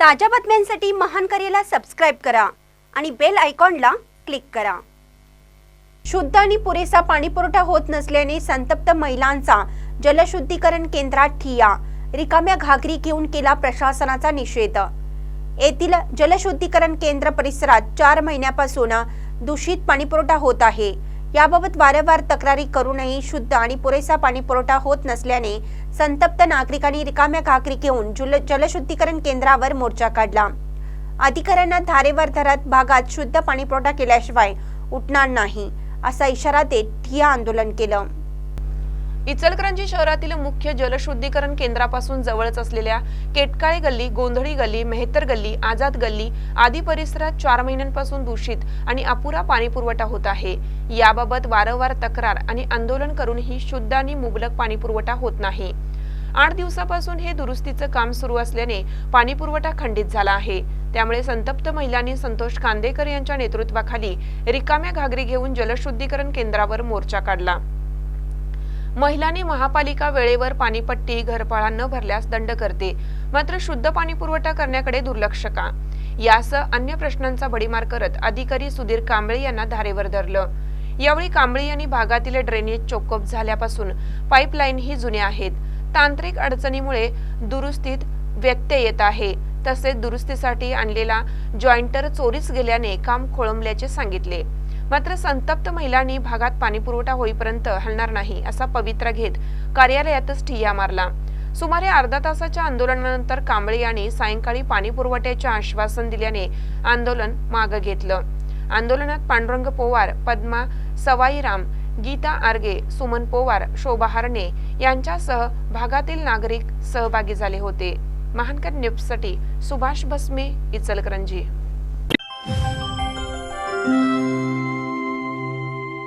ताज्या बातम्यांसाठी महान करेला सबस्क्राईब करा आणि बेल आयकॉनला क्लिक करा. शुद्ध आणि पुरेसा पाणीपुरवठा होत नसल्याने संतप्त महिलांचा जलशुद्धीकरण केंद्रात ठिया रिकाम्या घागरी घेऊन केला प्रशासनाचा निषेध. येथील जलशुद्धीकरण केंद्र परिसरात चार महिन्यापासून दूषित पाणीपुरवठा होत आहे. याबाबत वारंवार तक्रारी करूनही शुद्ध आणि पुरेसा पाणीपुरवठा होत नसल्याने संतप्त नागरिकांनी रिकाम्या घाकरी घेऊन जुल जलशुद्धीकरण केंद्रावर मोर्चा काढला. अधिकाऱ्यांना धारेवर धरत भागात शुद्ध पाणीपुरवठा केल्याशिवाय उठणार नाही असा इशारा देत ठिया आंदोलन केलं. इचलकरंजी शहरातील मुख्य जलशुद्धीकरण केंद्रापासून जवळच असलेल्या केटकाळे गल्ली गोंधळी गल्ली मेहतर गल्ली आझाद गल्ली आदी परिसरात चार महिन्यांपासून दूषित आणि अपुरा पाणी पुरवठा होत आहे. याबाबत वारंवार तक्रार आणि आंदोलन करूनही शुद्ध आणि मुबलक पाणी पुरवठा होत नाही. आठ दिवसापासून हे दुरुस्तीचं काम सुरू असल्याने पाणी पुरवठा खंडित झाला आहे. त्यामुळे संतप्त महिलांनी संतोष कांदेकर यांच्या नेतृत्वाखाली रिकाम्या घागरी घेऊन जलशुद्धीकरण केंद्रावर मोर्चा काढला. महिलांनी महापालिका वेळेवर पाणीपट्टी घरपाळा न भरल्यास दंड करते. मात्र शुद्ध पाणी पुरवठा करण्याकडे दुर्लक्ष का? यासह अन्य प्रश्नांचा भडीमार करत अधिकारी सुधीर कांबळे यांना धारेवर धरलं. यावेळी कांबळे यांनी भागातील ड्रेनेज चोकअप झाल्यापासून पाईपलाईन ही जुन्या आहेत. तांत्रिक अडचणीमुळे दुरुस्तीत व्यत्यय येत आहे. तसेच दुरुस्तीसाठी आणलेला जॉइंटर चोरीस गेल्याने काम खोळंबल्याचे सांगितले. मात्र संतप्त महिलांनी भागात पाणीपुरवठा होईपर्यंत हलणार नाही असा पवित्रा घेत कार्यालयातच ठिय्या मारला. सुमारे अर्धा तासाच्या आंदोलनानंतर कांबळे यांनी सायंकाळी पाणी पुरवठ्याचे आश्वासन दिल्याने आंदोलन मागं घेतलं. आंदोलनात पांडुरंग पोवार पद्मा सवाईराम गीता आर्गे सुमन पोवार शोभा हरणे यांच्यासह भागातील नागरिक सहभागी झाले होते. महानकर न्यूजसाठी सुभाष भस्मे इचलकरंजी.